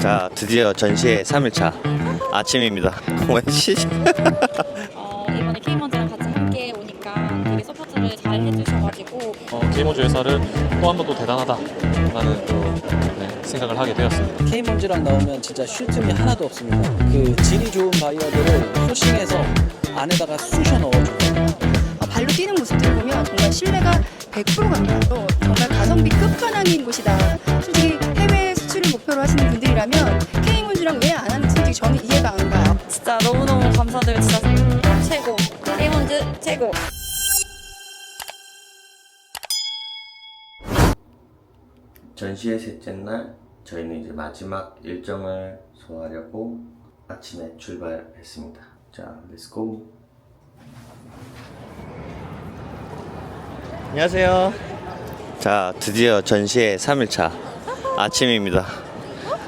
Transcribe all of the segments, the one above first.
자, 드디어 전시회 3일차 아침입니다. 왜 시? 어, 이번에 K먼즈랑 같이 함께 오니까 되게 서포트를 잘 해주셔가지고 어, 게이머즈 회사를 또 한 번 또 대단하다라는 또 네, 생각을 하게 되었습니다. K먼즈랑 나오면 진짜 쉴 틈이 하나도 없습니다. 그 질이 좋은 바이어들을 소싱해서 안에다가 쑤셔 넣어줘요. 어, 발로 뛰는 모습들 보면 정말 신뢰가 100% 갑니다. 또 정말 가성비 끝판왕인 곳이다. 분들이라면 K문주랑 왜 안 하는지 솔직히 저는 이해가 안 가요. 진짜 너무너무 감사드리고 진짜 최고 K먼즈 최고 전시회 셋째 날 저희는 이제 마지막 일정을 소화하려고 아침에 출발했습니다. 자, 렛츠고. 안녕하세요. 자, 드디어 전시회 3일차 아침입니다.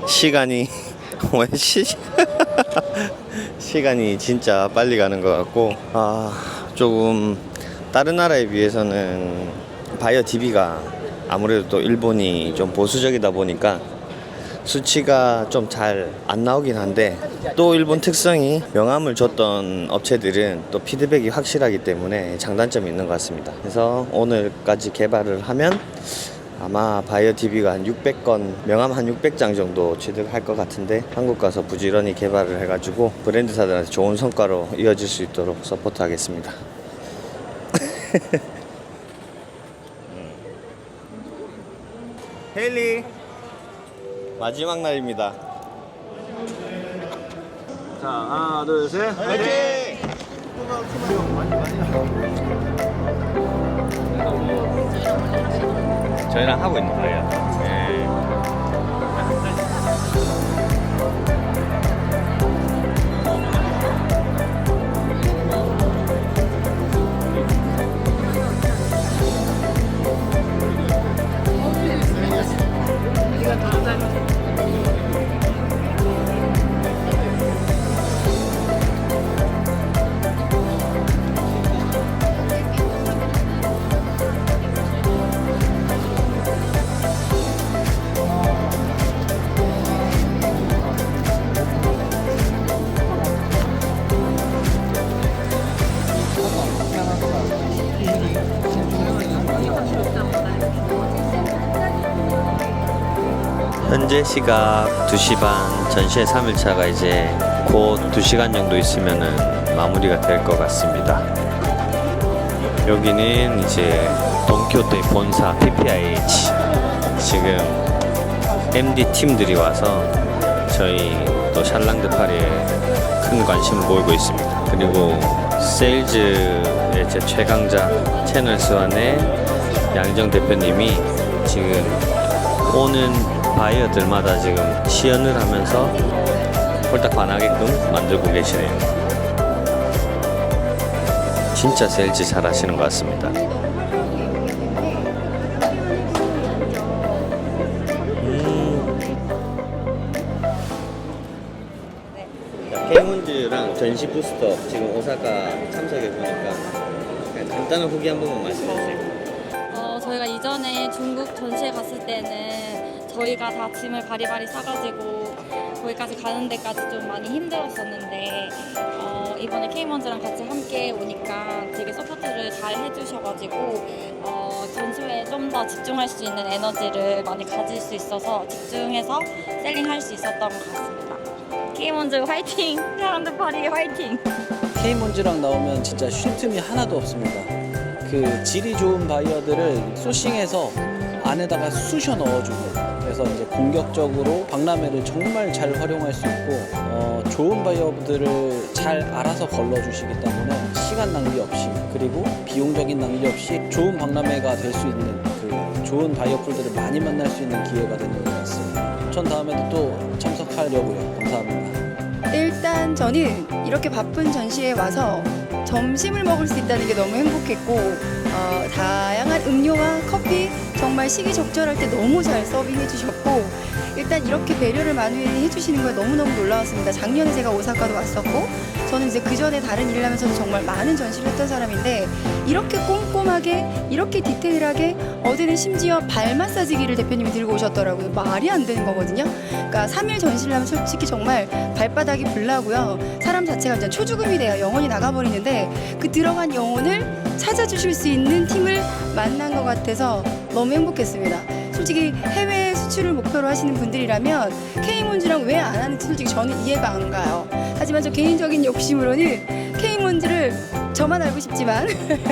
시간이 왜 시? 시간이 진짜 빨리 가는 것 같고 아 조금 다른 나라에 비해서는 바이오 DB가 아무래도 또 일본이 좀 보수적이다 보니까 수치가 좀 잘 안 나오긴 한데 또 일본 특성이 명함을 줬던 업체들은 또 피드백이 확실하기 때문에 장단점이 있는 것 같습니다. 그래서 오늘까지 개발을 하면 아마 바이오 TV가 한 600건 명함 한 600장 정도 취득할 것 같은데 한국 가서 부지런히 개발을 해가지고 브랜드사들한테 좋은 성과로 이어질 수 있도록 서포트하겠습니다. 헤일리 마지막 날입니다. 자 하나 둘셋 화이팅! 저희랑 하고 있는 거예요. 현재 시각 2시 반 전시회 3일차가 이제 곧 2시간 정도 있으면은 마무리가 될 것 같습니다. 여기는 이제 돈키호테의 본사 PPIH 지금 MD 팀들이 와서 저희 또 샬랑드 파리에 큰 관심을 보이고 있습니다. 그리고 세일즈의 제 최강자 채널 스완의 양정 대표님이 지금 오는 바이어들마다 지금 시연을 하면서 홀딱 반하게끔 만들고 계시네요. 진짜 세일즈 잘 하시는 것 같습니다. 케이문즈랑 전시 부스터 지금 오사카 참석해 보니까 간단한 후기 한 번만 말씀해 주세요. 어, 저희가 이전에 중국 전시회 갔을 때는 저희가 다 짐을 바리바리 싸가지고 거기까지 가는 데까지 좀 많이 힘들었었는데 어, 이번에 K먼즈랑 같이 함께 오니까 되게 서포트를 잘 해주셔가지고 어, 전시회에 좀 더 집중할 수 있는 에너지를 많이 가질 수 있어서 집중해서 셀링할 수 있었던 것 같습니다. K먼즈 화이팅! 사람들 파리 화이팅! K먼즈랑 나오면 진짜 쉴 틈이 하나도 없습니다. 그 질이 좋은 바이어들을 소싱해서 안에다가 쑤셔 넣어줘요. 그래서 이제 공격적으로 박람회를 정말 잘 활용할 수 있고 어, 좋은 바이어들을 잘 알아서 걸러주시기 때문에 시간 낭비 없이 그리고 비용적인 낭비 없이 좋은 박람회가 될 수 있는 그 좋은 바이어풀들을 많이 만날 수 있는 기회가 되는 것 같습니다. 전 다음에도 또 참석하려고요. 감사합니다. 일단 저는 이렇게 바쁜 전시회에 와서 점심을 먹을 수 있다는 게 너무 행복했고 어, 다양한 음료와 커피 정말 시기적절할 때 너무 잘 서빙해 주셨고 일단 이렇게 배려를 많이 해주시는 거에 너무너무 놀라웠습니다. 작년에 제가 오사카도 왔었고 저는 이제 그 전에 다른 일을 하면서도 정말 많은 전시를 했던 사람인데 이렇게 꼼꼼하게 이렇게 디테일하게 어제는 심지어 발 마사지기를 대표님이 들고 오셨더라고요. 말이 안 되는 거거든요. 그러니까 3일 전시를 하면 솔직히 정말 발바닥이 불나고요. 사람 자체가 이제 초죽음이 돼요. 영혼이 나가버리는데 그 들어간 영혼을 찾아주실 수 있는 팀을 만난 것 같아서 너무 행복했습니다. 솔직히 해외 수출을 목표로 하시는 분들이라면 K몬즈랑 왜 안 하는지 솔직히 저는 이해가 안 가요. 하지만 저 개인적인 욕심으로는 K몬즈를 저만 알고 싶지만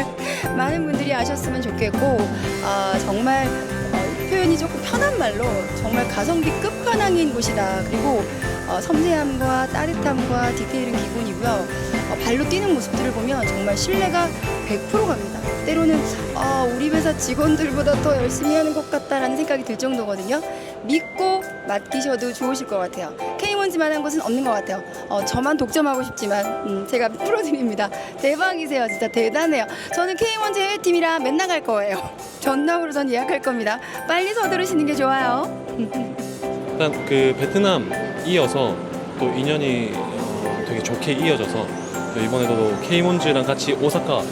많은 분들이 아셨으면 좋겠고 아, 정말 어, 표현이 조금 편한 말로 정말 가성비 끝판왕인 곳이다. 그리고 어, 섬세함과 따뜻함과 디테일은 기본이고요. 어, 발로 뛰는 모습들을 보면 정말 신뢰가 100% 갑니다. 때로는 아, 우리 회사 직원들보다 더 열심히 하는 것 같다라는 생각이 들 정도거든요. 믿고 맡기셔도 좋으실 것 같아요. K 먼지만한 곳은 없는 것 같아요. 어, 저만 독점하고 싶지만 음, 제가 풀어드립니다. 대박이세요. 진짜 대단해요. 저는 K먼지 해외팀이라 맨날 갈 거예요. 전남으로 전 예약할 겁니다. 빨리 서두르시는 게 좋아요. 일단 그 베트남 이어서 또 인연이 어, 되게 좋게 이어져서 또 이번에도 K몬즈랑 같이 오사카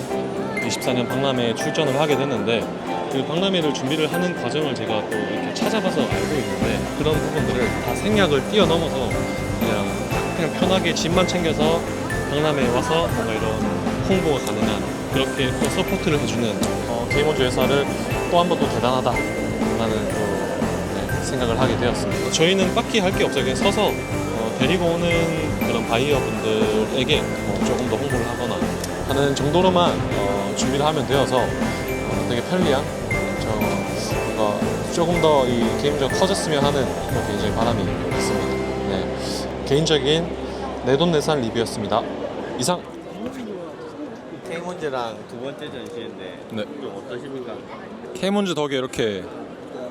24년 박람회에 출전을 하게 됐는데 그 박람회를 준비를 하는 과정을 제가 또 이렇게 찾아봐서 알고 있는데 그런 부분들을 다 생략을 뛰어넘어서 그냥 그냥 편하게 짐만 챙겨서 박람회에 와서 뭔가 이런 홍보가 가능한 그렇게 또 서포트를 해주는 어, K몬즈 회사를 또 한번또 대단하다라는 또 네, 생각을 하게 되었습니다. 저희는 딱히 할 게 없어요. 그냥 서서 어, 데리고 오는 그런 바이어분들에게 어, 조금 더 홍보를 하거나 하는 정도로만 어, 준비를 하면 되어서 어, 되게 편리한 저 뭔가 조금 더 이 게임즈가 커졌으면 하는 그런 굉장히 바람이 있습니다. 네. 개인적인 내돈내산 리뷰였습니다. 이상 K몬즈랑 두 번째 전시인데 네. 좀 어떠십니까? K문즈 덕에 이렇게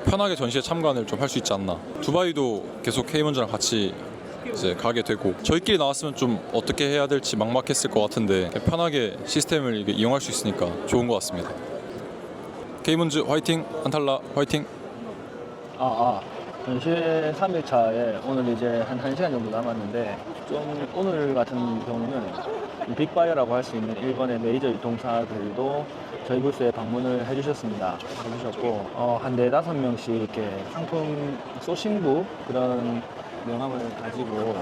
편하게 전시에 참관을 좀 할 수 있지 않나. 두바이도 계속 K문즈랑 같이 이제 가게 되고 저희끼리 나왔으면 좀 어떻게 해야 될지 막막했을 것 같은데 편하게 시스템을 이용할 수 있으니까 좋은 것 같습니다. K문즈 화이팅, 안탈라 화이팅. 아, 아. 전시회 3일차에 오늘 이제 한 1시간 정도 남았는데 좀 오늘 같은 경우는 이 빅바이어라고 할 수 있는 일본의 메이저 유통사들도 저희 부스에 방문을 해주셨습니다. 해주셨고 어, 한 네다섯 명씩 이렇게 상품 소싱부 그런 명함을 가지고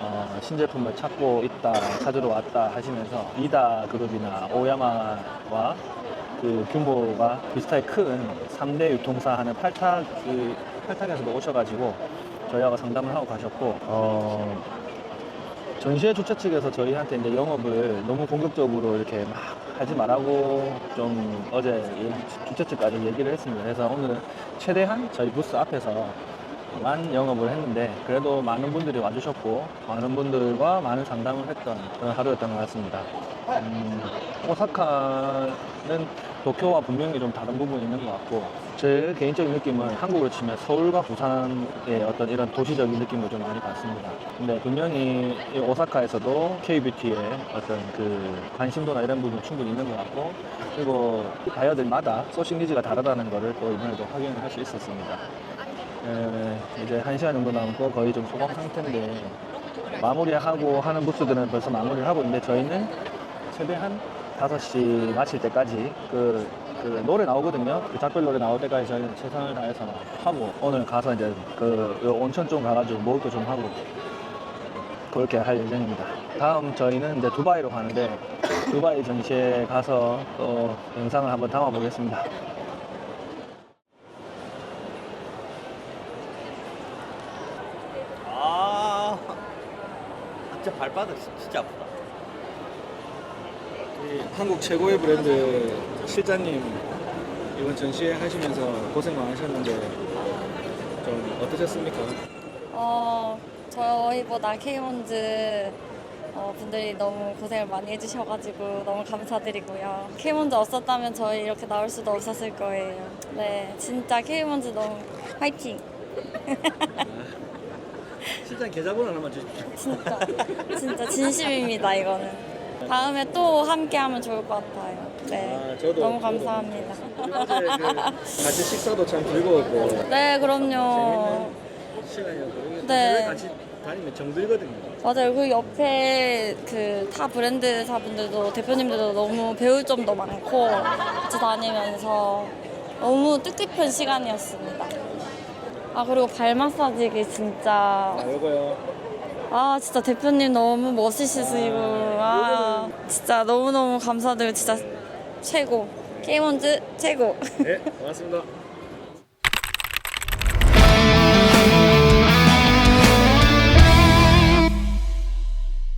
어, 신제품을 찾고 있다, 찾으러 왔다 하시면서 이다 그룹이나 오야마와 그 규모가 비슷하게 큰 3대 유통사 하는 팔탁 그 팔탁에서도 오셔가지고 저희하고 상담을 하고 가셨고 어 전시회 주최 측에서 저희한테 이제 영업을 너무 공격적으로 이렇게 막 하지 말라고 좀 어제 예- 주최 측까지 얘기를 했습니다. 그래서 오늘은 최대한 저희 부스 앞에서 만 영업을 했는데 그래도 많은 분들이 와주셨고 많은 분들과 많은 상담을 했던 그런 하루였던 것 같습니다. 음, 오사카는 도쿄와 분명히 좀 다른 부분이 있는 것 같고 제 개인적인 느낌은 한국으로 치면 서울과 부산의 어떤 이런 도시적인 느낌을 좀 많이 받습니다. 근데 분명히 이 오사카에서도 K-뷰티의 어떤 그 관심도나 이런 부분 충분히 있는 것 같고 그리고 바이어들마다 소싱 니즈가 다르다는 거를 또 이번에도 확인을 할 수 있었습니다. 에, 이제 한 시간 정도 남고 거의 좀 소강 상태인데 마무리하고 하는 부스들은 벌써 마무리를 하고 있는데 저희는 최대한 5시 마칠 때까지 그, 그 노래 나오거든요. 그 작별 노래 나올 때까지 저희는 최선을 다해서 하고 오늘 가서 이제 그 온천 좀 가가지고 목욕도 좀 하고 그렇게 할 예정입니다. 다음 저희는 이제 두바이로 가는데 두바이 전시회 가서 또 영상을 한번 담아 보겠습니다. 아, 진짜 발바닥 진짜 아프다. 한국 최고의 브랜드 실장님 이번 전시회 하시면서 고생 많으셨는데 좀 어떠셨습니까? 어, 저희보다 K몬즈 어, 분들이 너무 고생을 많이 해주셔가지고 너무 감사드리고요. K몬즈 없었다면 저희 이렇게 나올 수도 없었을 거예요. 네, 진짜 K몬즈 너무 화이팅! 실장 계좌번호 하나만 주십시오. 진짜, 진짜 진심입니다, 이거는. 다음에 또 함께 하면 좋을 것 같아요. 네, 아, 저도- 너무 저도- 감사합니다. 어제 그 같이 식사도 참 즐거웠고 네, 그럼요. 시간이어서 네. 대회 같이 다니면 정들거든요. 맞아요. 그 옆에 그 타 브랜드사분들도 대표님들도 너무 배울 점도 많고 같이 다니면서 너무 뜻깊은 시간이었습니다. 아 그리고 발 마사지기 진짜 이거요. 아 진짜 대표님 너무 멋있으시고 아 진짜 너무 너무 감사드리고 진짜 최고 게임원즈 최고. 네, 고맙습니다.